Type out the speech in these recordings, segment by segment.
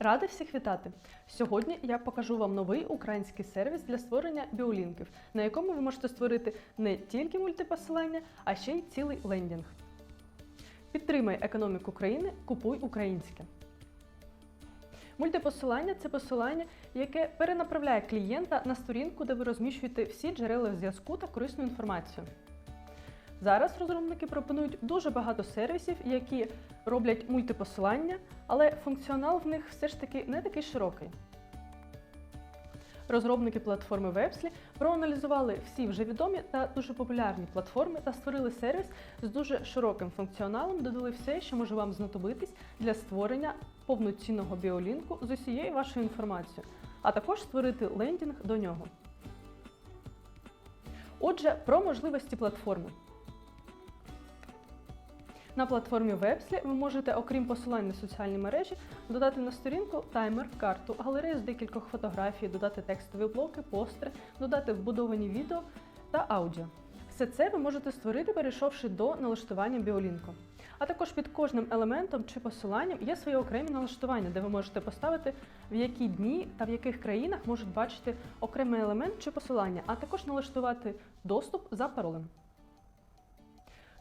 Рада всіх вітати! Сьогодні я покажу вам новий український сервіс для створення біолінків, на якому ви можете створити не тільки мультипосилання, а ще й цілий лендінг. Підтримай економіку країни, купуй українське. Мультипосилання це посилання, яке перенаправляє клієнта на сторінку, де ви розміщуєте всі джерела зв'язку та корисну інформацію. Зараз розробники пропонують дуже багато сервісів, які роблять мультипосилання, але функціонал в них все ж таки не такий широкий. Розробники платформи Websly проаналізували всі вже відомі та дуже популярні платформи та створили сервіс з дуже широким функціоналом, додали все, що може вам знадобитись для створення повноцінного біолінку з усією вашою інформацією, а також створити лендінг до нього. Отже, про можливості платформи. На платформі Websly ви можете, окрім посилань на соціальні мережі, додати на сторінку таймер, карту, галерею з декількох фотографій, додати текстові блоки, постери, додати вбудовані відео та аудіо. Все це ви можете створити, перейшовши до налаштування біолінку. А також під кожним елементом чи посиланням є свої окремі налаштування, де ви можете поставити, в які дні та в яких країнах можуть бачити окремий елемент чи посилання, а також налаштувати доступ за паролем.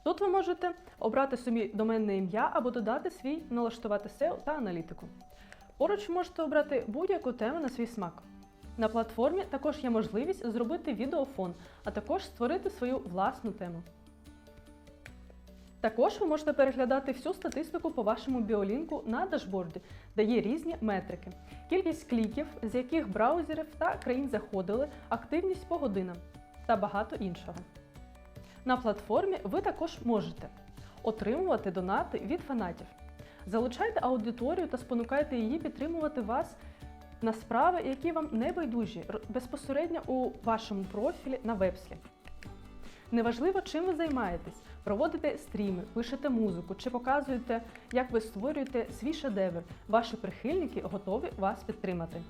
Тут ви можете обрати собі доменне ім'я або додати свій, налаштувати SEO та аналітику. Поруч можете обрати будь-яку тему на свій смак. На платформі також є можливість зробити відеофон, а також створити свою власну тему. Також ви можете переглядати всю статистику по вашому біолінку на дашборді, де є різні метрики, кількість кліків, з яких браузерів та країн заходили, активність по годинам та багато іншого. На платформі ви також можете отримувати донати від фанатів. Залучайте аудиторію та спонукайте її підтримувати вас на справи, які вам не байдужі безпосередньо у вашому профілі на вебслі. Неважливо, чим ви займаєтесь, проводите стріми, пишете музику чи показуєте, як ви створюєте свій шедевр. Ваші прихильники готові вас підтримати.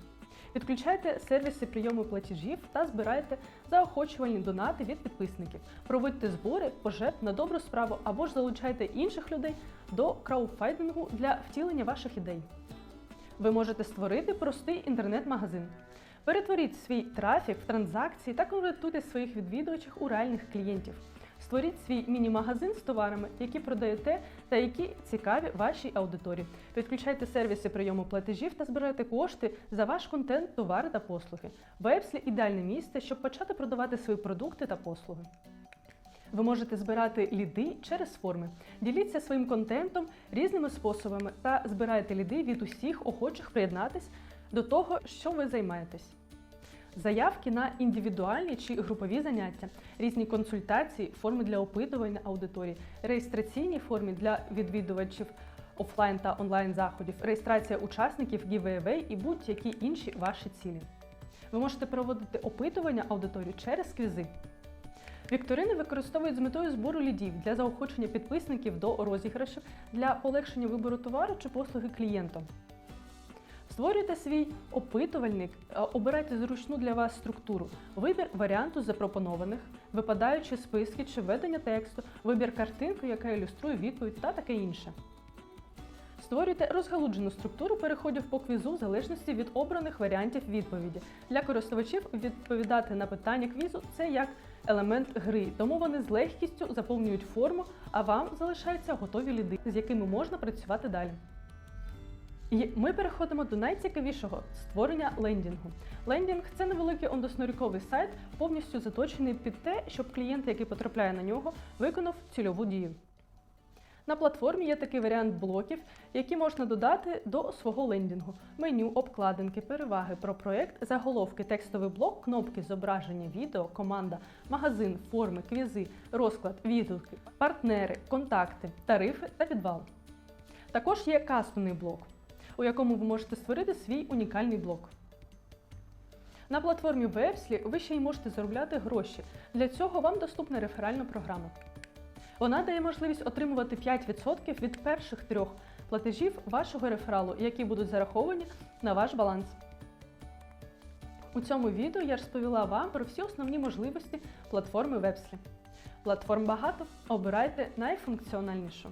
Підключайте сервіси прийому платежів та збирайте заохочувальні донати від підписників. Проводьте збори, пожертв на добру справу або ж залучайте інших людей до краудфайдингу для втілення ваших ідей. Ви можете створити простий інтернет-магазин. Перетворіть свій трафік в транзакції та конвертуйте своїх відвідувачів у реальних клієнтів. Створіть свій міні-магазин з товарами, які продаєте та які цікаві вашій аудиторії. Підключайте сервіси прийому платежів та збирайте кошти за ваш контент, товари та послуги. Вебслі ідеальне місце, щоб почати продавати свої продукти та послуги. Ви можете збирати ліди через форми. Діліться своїм контентом різними способами та збирайте ліди від усіх охочих приєднатись до того, що ви займаєтесь. Заявки на індивідуальні чи групові заняття, різні консультації, форми для опитування аудиторії, реєстраційні форми для відвідувачів офлайн та онлайн заходів, реєстрація учасників giveaway і будь-які інші ваші цілі. Ви можете проводити опитування аудиторії через квізи. Вікторини використовують з метою збору лідів для заохочення підписників до розіграшів для полегшення вибору товару чи послуги клієнтам. Створюйте свій опитувальник, е, обирайте зручну для вас структуру, вибір варіанту запропонованих, випадаючі списки чи введення тексту, вибір картинки, яка ілюструє відповідь та таке інше. Створюйте розгалуджену структуру переходів по квізу в залежності від обраних варіантів відповіді. Для користувачів відповідати на питання квізу це як елемент гри, тому вони з легкістю заповнюють форму, а вам залишаються готові ліди, з якими можна працювати далі. І ми переходимо до найцікавішого створення лендінгу. Лендінг це невеликий ондосноріковий сайт, повністю заточений під те, щоб клієнт, який потрапляє на нього, виконав цільову дію. На платформі є такий варіант блоків, які можна додати до свого лендінгу: меню, обкладинки, переваги про проєкт, заголовки, текстовий блок, кнопки, зображення, відео, команда, магазин, форми, квізи, розклад, відгуки, партнери, контакти, тарифи та підвал. Також є кастомний блок, у якому ви можете створити свій унікальний блок. На платформі Websly ви ще й можете заробляти гроші. Для цього вам доступна реферальна програма. Вона дає можливість отримувати 5% від перших трьох платежів вашого рефералу, які будуть зараховані на ваш баланс. У цьому відео я розповіла вам про всі основні можливості платформи Websly. Платформ багато, обирайте найфункціональнішу.